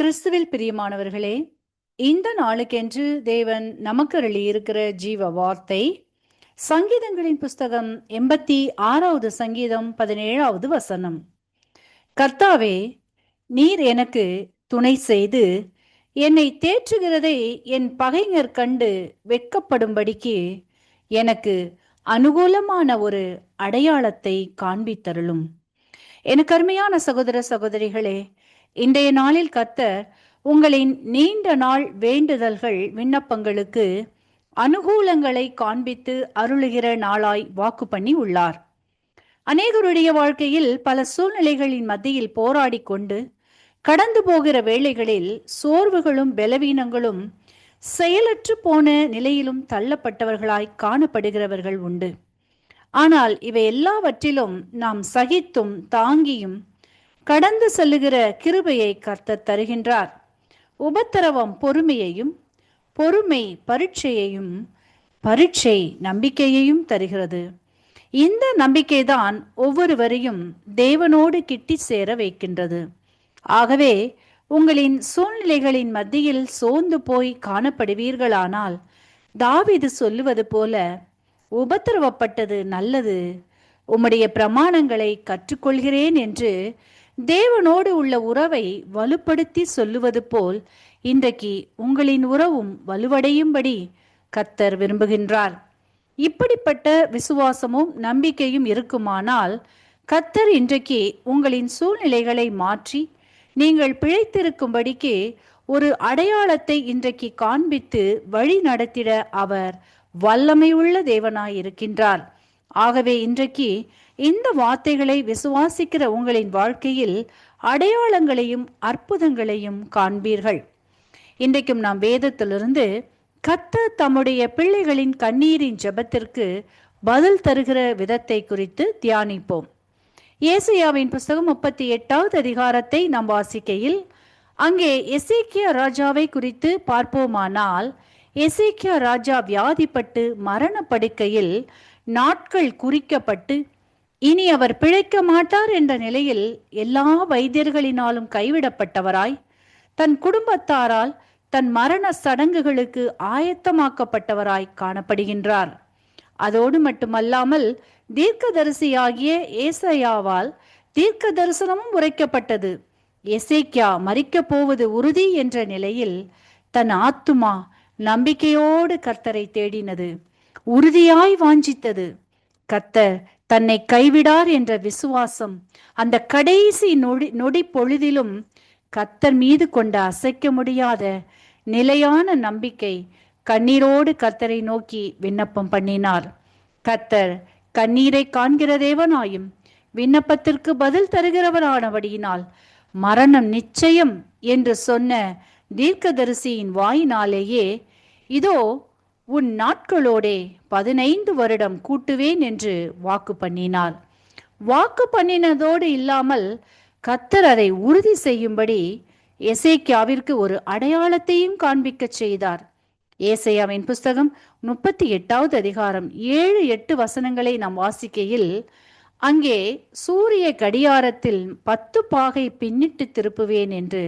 கிறிஸ்துவில் பிரியமானவர்களே இந்த நாளுக்கென்று தேவன் நமக்கு இருக்கிற ஜீவ வார்த்தை சங்கீதங்களின் புஸ்தகம் எண்பத்தி ஆறாவது சங்கீதம் பதினேழாவது வசனம். கர்த்தாவே நீர் எனக்கு துணை செய்து என்னை தேற்றுகிறதை என் பகைஞர் கண்டு வெட்கப்படும்படிக்கு எனக்கு அனுகூலமான ஒரு அடையாளத்தை காண்பித்தருளும். எனக்கு அருமையான சகோதர சகோதரிகளே இன்றைய நாளில் கத்தர் உங்களின் நீண்ட நாள் வேண்டுதல்கள் விண்ணப்பங்களுக்கு அனுகூலங்களை காண்பித்து அருளுகிற நாளாய் வாக்கு பண்ணி உள்ளார். அநேகருடைய வாழ்க்கையில் பல சூழ்நிலைகளின் மத்தியில் போராடி கொண்டு கடந்து போகிற வேளைகளில் சோர்வுகளும் பலவீனங்களும் செயலற்று போன நிலையிலும் தள்ளப்பட்டவர்களாய் காணப்படுகிறவர்கள் உண்டு. ஆனால் இவை எல்லாவற்றிலும் நாம் சகித்தும் தாங்கியும் கடந்து செல்லுகிற கிருபையை கர்த்தர் தருகின்றார். உபத்திரவம் பொறுமையையும் பொறுமை பரீட்சையையும் பரீட்சை நம்பிக்கையையும் தருகிறது. இந்த நம்பிக்கைதான் ஒவ்வொருவரையும் தேவனோடு கிட்டி சேர வைக்கின்றது. ஆகவே உங்களின் சூழ்நிலைகளின் மத்தியில் சோர்ந்து போய் காணப்படுவீர்களானால் தாவிது சொல்லுவது போல உபத்திரவப்பட்டது நல்லது. உம்முடைய பிரமாணங்களை கற்றுக்கொள்கிறேன் என்று தேவனோடு உள்ள உறவை வலுப்படுத்தி சொல்லுவது போல் இன்றைக்கு உங்களின் உறவும் வலுவடையும்படி கத்தர் விரும்புகின்றார். இப்படிப்பட்ட விசுவாசமும் நம்பிக்கையும் இருக்குமானால் கத்தர் இன்றைக்கு உங்களின் சூழ்நிலைகளை மாற்றி நீங்கள் பிழைத்திருக்கும்படிக்கு ஒரு அடையாளத்தை இன்றைக்கு காண்பித்து வழி நடத்திட அவர் வல்லமையுள்ள தேவனாய் இருக்கின்றார் ஆகவே இன்றைக்கு இந்த வார்த்தைகளை விசுவாசிக்கிற உங்களின் வாழ்க்கையில் அடையாளங்களையும் அற்புதங்களையும் காண்பீர்கள். இன்றைக்கும் நாம் வேதத்திலிருந்து கத்த தம்முடைய பிள்ளைகளின் கண்ணீரின் ஜெபத்திற்கு பதில் தருகிற விதத்தை குறித்து தியானிப்போம். ஏசியாவின் புஸ்தகம் முப்பத்தி எட்டாவது அதிகாரத்தை நாம் வாசிக்கையில் அங்கே எசேக்கிய ராஜாவை குறித்து பார்ப்போமானால் எசேக்கிய ராஜா வியாதிப்பட்டு மரண படுக்கையில் நாட்கள் குறிக்கப்பட்டு இனி அவர் பிழைக்க மாட்டார் என்ற நிலையில் எல்லா வைத்தியர்களினாலும் கைவிடப்பட்டவராய் தன் குடும்பத்தாரால் தன் மரண சடங்குகளுக்கு ஆயத்தமாக்கப்பட்டவராய் காணப்படுகின்றார். அதோடு மட்டுமல்லாமல் தீர்க்கதரிசியாகிய ஏசையாவால் தீர்க்க தரிசனமும் உரைக்கப்பட்டது. எசேக்கியா மறிக்கப் போவது உறுதி என்ற நிலையில் தன் ஆத்துமா நம்பிக்கையோடு கர்த்தரை தேடினது. உறுதியாய் வாஞ்சித்தது. கர்த்தர் தன்னை கைவிடார் என்ற விசுவாசம் அந்த கடைசி நொடி நொடி பொழுதிலும் கத்தர் மீது கொண்ட அசைக்க முடியாத நிலையான நம்பிக்கை கண்ணீரோடு கர்த்தரை நோக்கி விண்ணப்பம் பண்ணினார். கர்த்தர் கண்ணீரை காண்கிற தேவனாயும் விண்ணப்பத்திற்கு பதில் தருகிறவரானபடியினால் மரணம் நிச்சயம் என்று சொன்ன தீர்க்கதரிசியின் வாயினாலேயே இதோ உன் நாட்களோடே பதினைந்து வருடம் கூட்டுவேன் என்று வாக்கு பண்ணினார் வாக்கு பண்ணினதோடு இல்லாமல் கத்தர் அதை உறுதி செய்யும்படி எசேக்கியாவிற்கு ஒரு அடையாளத்தையும் காண்பிக்க செய்தார். ஏசையாவின் புஸ்தகம் முப்பத்தி எட்டாவது அதிகாரம் ஏழு எட்டு வசனங்களை நாம் வாசிக்கையில் அங்கே சூரிய கடியாரத்தில் பத்து பாகை பின்னிட்டு திருப்புவேன் என்று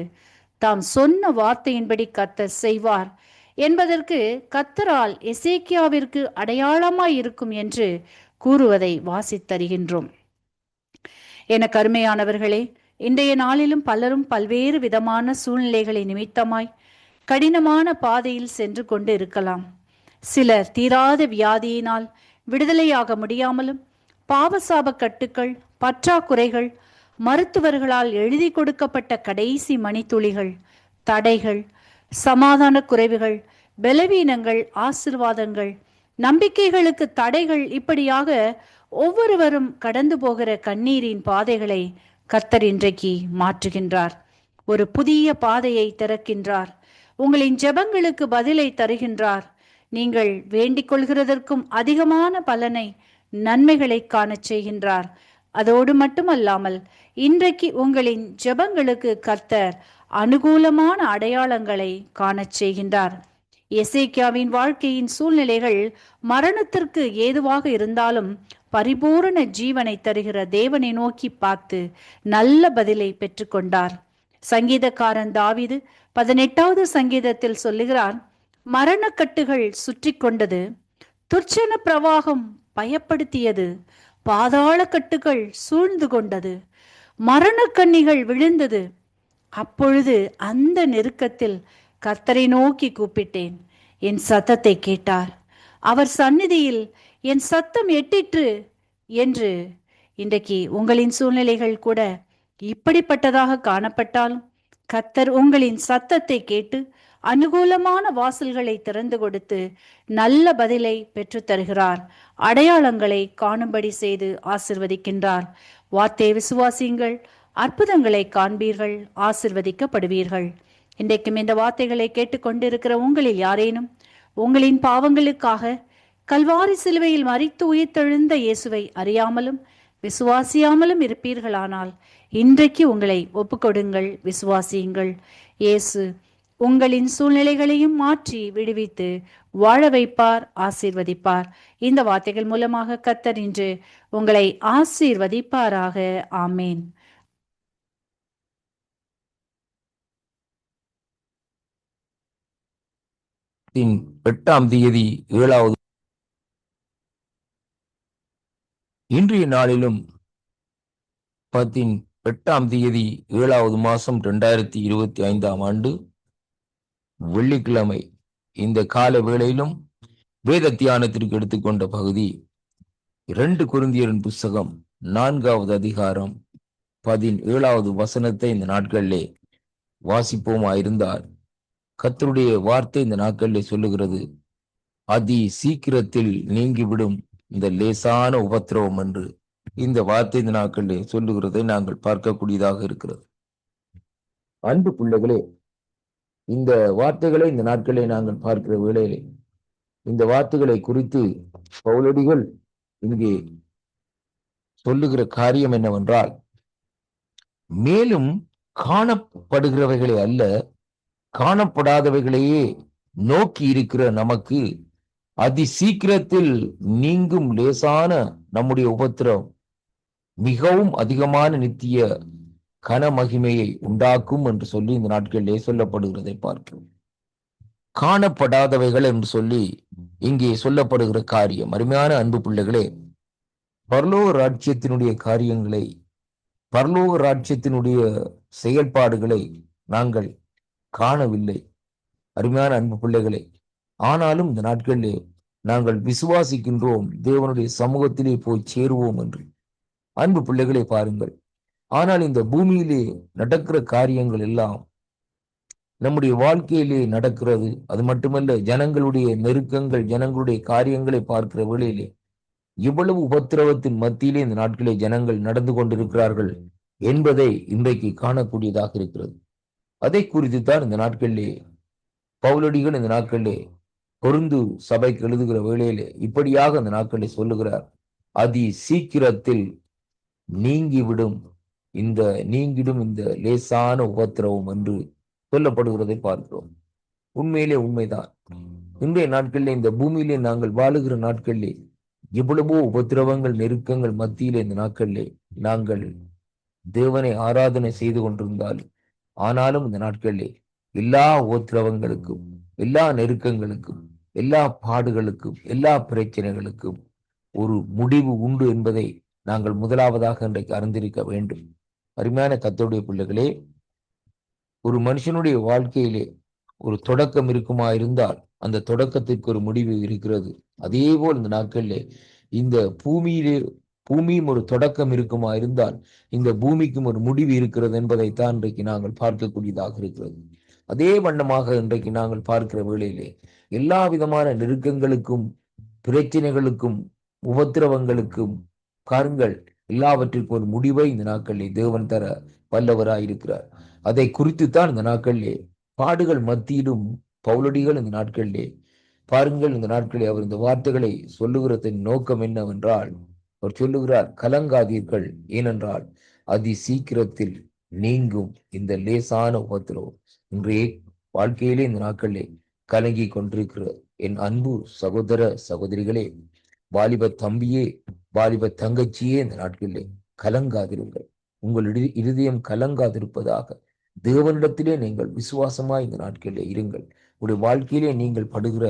தாம் சொன்ன வார்த்தையின்படி கத்தர் செய்வார். என்பதற்கு கத்தரால் எசேக்கியாவிற்கு அடையாளமாய் இருக்கும் என்று கூறுவதை வாசித்தருகின்றோம் என கருமையானவர்களே இன்றைய நாளிலும் பலரும் பல்வேறு விதமான சூழ்நிலைகளை நிமித்தமாய் கடினமான பாதையில் சென்று கொண்டு இருக்கலாம். சிலர் தீராத வியாதியினால் விடுதலையாக முடியாமலும் பாவசாப கட்டுக்கள் பற்றாக்குறைகள் மருத்துவர்களால் எழுதி கொடுக்கப்பட்ட கடைசி மணித்துளிகள் தடைகள் சமாதான குறைவுகள் பலவீனங்கள் ஆசிர்வாதங்கள் நம்பிக்கைகளுக்கு தடைகள் இப்படியாக ஒவ்வொருவரும் கடந்து போகிற கண்ணீரின் பாதைகளை கத்தர் இன்றைக்கு மாற்றுகின்றார். ஒரு புதிய பாதையை திறக்கின்றார். உங்களின் ஜெபங்களுக்கு பதிலை தருகின்றார். நீங்கள் வேண்டிக் கொள்கிறதற்கும் அதிகமான பலனை நன்மைகளை காணச் செய்கின்றார். அதோடு மட்டுமல்லாமல் இன்றைக்கு உங்களின் ஜெபங்களுக்கு கர்த்தர் அனுகூலமான அடையாளங்களை காணச் செய்கின்றார். எசேக்கியாவின் வாழ்க்கையின் சூழ்நிலைகள் மரணத்திற்கு ஏதுவாக இருந்தாலும் பரிபூரண ஜீவனை தருகிற தேவனை நோக்கி பார்த்து நல்ல பதிலை பெற்றுக்கொண்டார். சங்கீதக்காரன் தாவிது பதினெட்டாவது சங்கீதத்தில் சொல்லுகிறார் மரணக்கட்டுகள் சுற்றி கொண்டது துர்ச்சன பிரவாகம் பயப்படுத்தியது பாதாள கட்டுகள் சூழ்ந்து கொண்டது. மரணக்கண்ணிகள் விழுந்தது. அப்பொழுது அந்த நெருக்கத்தில் கர்த்தரை நோக்கி கூப்பிட்டேன். என் சத்தத்தை கேட்டார். அவர் சந்நிதியில் என் சத்தம் எட்டிற்று என்று. இன்றைக்கு உங்களின் சூழ்நிலைகள் கூட இப்படிப்பட்டதாக காணப்பட்டாலும் கத்தர் உங்களின் சத்தத்தை கேட்டு அனுகூலமான வாசல்களை திறந்து கொடுத்து நல்ல பதிலை பெற்றுத் தருகிறார். அடையாளங்களை காணும்படி செய்து ஆசிர்வதிக்கின்றார். வார்த்தை விசுவாசியுங்கள். அற்புதங்களை காண்பீர்கள். ஆசிர்வதிக்கப்படுவீர்கள். இன்றைக்கும் இந்த வார்த்தைகளை கேட்டுக்கொண்டிருக்கிற உங்களில் யாரேனும் உங்களின் பாவங்களுக்காக கல்வாரி சிலுவையில் மறித்து உயிர்த்தெழுந்த இயேசுவை அறியாமலும் விசுவாசியாமலும் இருப்பீர்களானால் இன்றைக்கு உங்களை ஒப்புக்கொடுங்கள் விசுவாசியுங்கள். இயேசு உங்களின் சூழ்நிலைகளையும் மாற்றி விடுவித்து வாழ வைப்பார் ஆசீர்வதிப்பார். இந்த வார்த்தைகள் மூலமாக கத்தர் இன்று உங்களை ஆசீர்வதிப்பாராக. ஆமேன். தின் எட்டாம் தேதி ஏழாவது இன்றைய நாளிலும் பத்தின் எட்டாம் தேதி ஏழாவது மாசம் ரெண்டாயிரத்தி இருபத்தி ஐந்தாம் ஆண்டு வெள்ளிக்கிழமை. இந்த கால வேளையிலும் வேத தியானத்திற்கு எடுத்துக்கொண்ட பகுதி இரண்டு குருந்தியரின் புஸ்தகம் நான்காவது அதிகாரம் பதினேழாவது வசனத்தை இந்த நாட்களிலே வாசிப்போமாயிருந்தால் கத்தருடைய வார்த்தை இந்த நாட்களிலே சொல்லுகிறது அதி சீக்கிரத்தில் நீங்கிவிடும் இந்த லேசான உபத்திரவம் என்று. இந்த வார்த்தை இந்த நாட்களிலே சொல்லுகிறதை நாங்கள் பார்க்கக்கூடியதாக இருக்கிறது. அன்பு பிள்ளைகளே இந்த வார்த்தைகளை இந்த நாட்களை நாங்கள் பார்க்கிற வேளையிலே இந்த வார்த்தைகளை குறித்து பவுலடிகள் இங்கே சொல்லுகிற காரியம் என்னவென்றால் மேலும் காணப்படுகிறவைகளை அல்ல காணப்படாதவைகளையே நோக்கி இருக்கிற நமக்கு அதி சீக்கிரத்தில் நீங்கும் லேசான நம்முடைய உபத்திரம் மிகவும் அதிகமான நித்திய கன மகிமையை உண்டாக்கும் என்று சொல்லி இந்த நாட்களிலே சொல்லப்படுகிறதை பார்க்கிறோம். காணப்படாதவைகள் என்று சொல்லி இங்கே சொல்லப்படுகிற காரியம். அருமையான அன்பு பிள்ளைகளே பரலோக ராட்சியத்தினுடைய காரியங்களை பரலோக ராட்சியத்தினுடைய செயல்பாடுகளை நாங்கள் காணவில்லை. அருமையான அன்பு பிள்ளைகளே ஆனாலும் இந்த நாட்களிலே நாங்கள் விசுவாசிக்கின்றோம். தேவனுடைய சமூகத்திலே போய் சேருவோம் என்று. அன்பு பிள்ளைகளை பாருங்கள். ஆனால் இந்த பூமியிலே நடக்கிற காரியங்கள் எல்லாம் நம்முடைய வாழ்க்கையிலே நடக்கிறது. அது மட்டுமல்ல ஜனங்களுடைய நெருக்கங்கள் ஜனங்களுடைய காரியங்களை பார்க்கிற வேளையிலே இவ்வளவு உபத்திரவத்தின் மத்தியிலே இந்த நாட்களே ஜனங்கள் நடந்து கொண்டிருக்கிறார்கள் என்பதை இன்றைக்கு காணக்கூடியதாக இருக்கிறது. அதை குறித்து தான் இந்த நாட்களிலே பவுலடிகள் இந்த நாட்களிலே பொருந்து சபைக்கு எழுதுகிற வேளையிலே இப்படியாக அந்த நாட்களை சொல்லுகிறார். அதி சீக்கிரத்தில் நீங்கிவிடும். இந்த நீங்கிடும் இந்த லேசான உபத்திரவம் என்று சொல்லப்படுகிறதை பார்க்கிறோம். உண்மையிலே உண்மைதான். இன்றைய நாட்களிலே இந்த பூமியிலே நாங்கள் வாழுகிற நாட்களிலே எவ்வளவோ உபத்திரவங்கள் நெருக்கங்கள் மத்தியிலே இந்த நாட்களிலே நாங்கள் தேவனை ஆராதனை செய்து கொண்டிருந்தால் ஆனாலும் இந்த நாட்களிலே எல்லா உபத்திரவங்களுக்கும் எல்லா நெருக்கங்களுக்கும் எல்லா பாடுகளுக்கும் எல்லா பிரச்சனைகளுக்கும் ஒரு முடிவு உண்டு என்பதை நாங்கள் முதலாவதாக இன்றைக்கு அறிந்திருக்க வேண்டும். அருமையான கத்தோடைய பிள்ளைகளே ஒரு மனுஷனுடைய வாழ்க்கையிலே ஒரு தொடக்கம் இருக்குமா இருந்தால் அந்த தொடக்கத்திற்கு ஒரு முடிவு இருக்கிறது. அதே போல் இந்த நாட்களிலே இந்த பூமியிலே பூமியும் ஒரு தொடக்கம் இருக்குமா இருந்தால் இந்த பூமிக்கும் ஒரு முடிவு இருக்கிறது என்பதைத்தான் இன்றைக்கு நாங்கள் பார்க்கக்கூடியதாக இருக்கிறது. அதே வண்ணமாக இன்றைக்கு நாங்கள் பார்க்கிற வேளையிலே எல்லா விதமான நெருக்கங்களுக்கும் பிரச்சனைகளுக்கும் உபத்திரவங்களுக்கும் காருங்கள் எல்லாவற்றிற்கும் ஒரு முடிவை இந்த நாட்களிலே தேவன் தர வல்லவராயிருக்கிறார். அதை குறித்துத்தான் இந்த நாட்களிலே பாடுகள் மத்தியிலும் பவுலடிகள் இந்த நாட்களிலே பாருங்கள் இந்த நாட்களில் அவர் இந்த வார்த்தைகளை சொல்லுகிறதன் நோக்கம் என்னவென்றால் அவர் சொல்லுகிறார் கலங்காதீர்கள் ஏனென்றால் அதி சீக்கிரத்தில் நீங்கும் இந்த லேசான உபத்திரவம் இன்றைய வாழ்க்கையிலே இந்த நாட்களிலே கலங்கி கொண்டிருக்கிற என் அன்பு சகோதர சகோதரிகளே வாலிப தம்பியே வாலிப தங்கச்சியே இந்த நாட்களிலே கலங்காதிருங்கள். உங்கள் இருதயம் கலங்காதிருப்பதாக தேவனிடத்திலே நீங்கள் விசுவாசமாய் இந்த நாட்களிலே இருங்கள். உடைய வாழ்க்கையிலே நீங்கள் படுகிற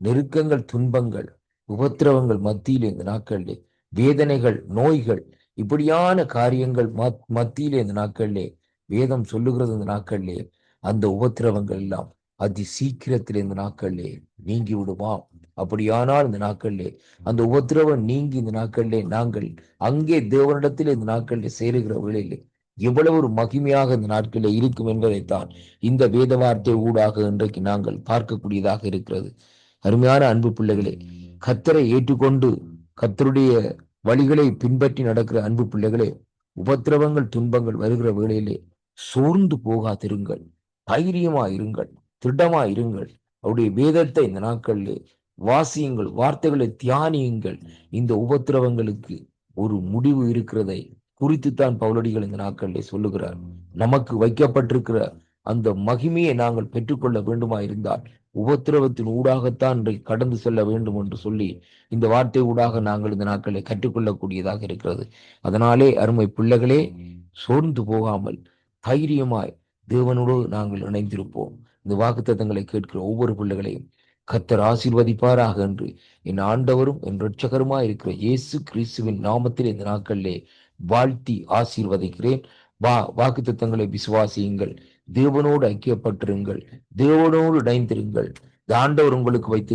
நெருக்கங்கள் துன்பங்கள் உபத்திரவங்கள் மத்தியிலே இந்த நாட்களிலே வேதனைகள் நோய்கள் இப்படியான காரியங்கள் மத்- மத்தியிலே இந்த நாட்களிலே வேதம் சொல்லுகிறது இந்த நாட்களிலே அந்த உபத்திரவங்கள் எல்லாம் அதி சீக்கிரத்தில் இந்த நாட்களிலே நீங்கி விடுமா அப்படியானால் இந்த நாட்களிலே அந்த உபத்திரவம் நீங்கி இந்த நாட்களிலே நாங்கள் அங்கே தேவனிடத்தில் இந்த நாட்களிலே சேருகிற வேளையிலே எவ்வளவு ஒரு மகிமையாக இந்த நாட்களிலே இருக்கும் என்பதைத்தான் இந்த வேத வார்த்தை ஊடாக இன்றைக்கு நாங்கள் பார்க்கக்கூடியதாக இருக்கிறது. அருமையான அன்பு பிள்ளைகளே கத்தரை ஏற்றுக்கொண்டு கத்தருடைய வழிகளை பின்பற்றி நடக்கிற அன்பு பிள்ளைகளே உபத்திரவங்கள் துன்பங்கள் வருகிற வேளையிலே சோர்ந்து போகாதிருங்கள் தைரியமா இருங்கள் திடமா இருங்கள் அவருடைய வேதத்தை இந்த நாட்களிலே வாசியுங்கள் வார்த்தைகளை தியானியுங்கள். இந்த உபத்திரவங்களுக்கு ஒரு முடிவு இருக்கிறதை குறித்துத்தான் பவுலடிகள் இந்த நாட்களில் சொல்லுகிறார். நமக்கு வைக்கப்பட்டிருக்கிற அந்த மகிமையை நாங்கள் பெற்றுக்கொள்ள வேண்டுமா இருந்தால் உபத்திரவத்தின் ஊடாகத்தான் இன்றைக்கு கடந்து செல்ல வேண்டும் என்று சொல்லி இந்த வார்த்தை ஊடாக நாங்கள் இந்த நாட்களை கற்றுக்கொள்ளக்கூடியதாக இருக்கிறது. அதனாலே அருமை பிள்ளைகளே சோர்ந்து போகாமல் தைரியமாய் தேவனோடு நாங்கள் இணைந்திருப்போம். இந்த வாக்குத்தத்தங்களை கேட்கிற ஒவ்வொரு பிள்ளைகளையும் கத்தர் ஆசீர்வதிப்பாராக என்று என் ஆண்டவரும் என் இரட்சகருமாய் இருக்கிற இயேசு கிறிஸ்துவின் நாமத்தில் இந்த நாட்களிலே வாழ்த்தி ஆசீர்வதிக்கிறேன். வா வாக்கு தத்தங்களை விசுவாசியுங்கள். தேவனோடு ஐக்கியப்பட்டிருங்கள். தேவனோடு இணைந்திருங்கள். இந்த ஆண்டவர் உங்களுக்கு வைத்து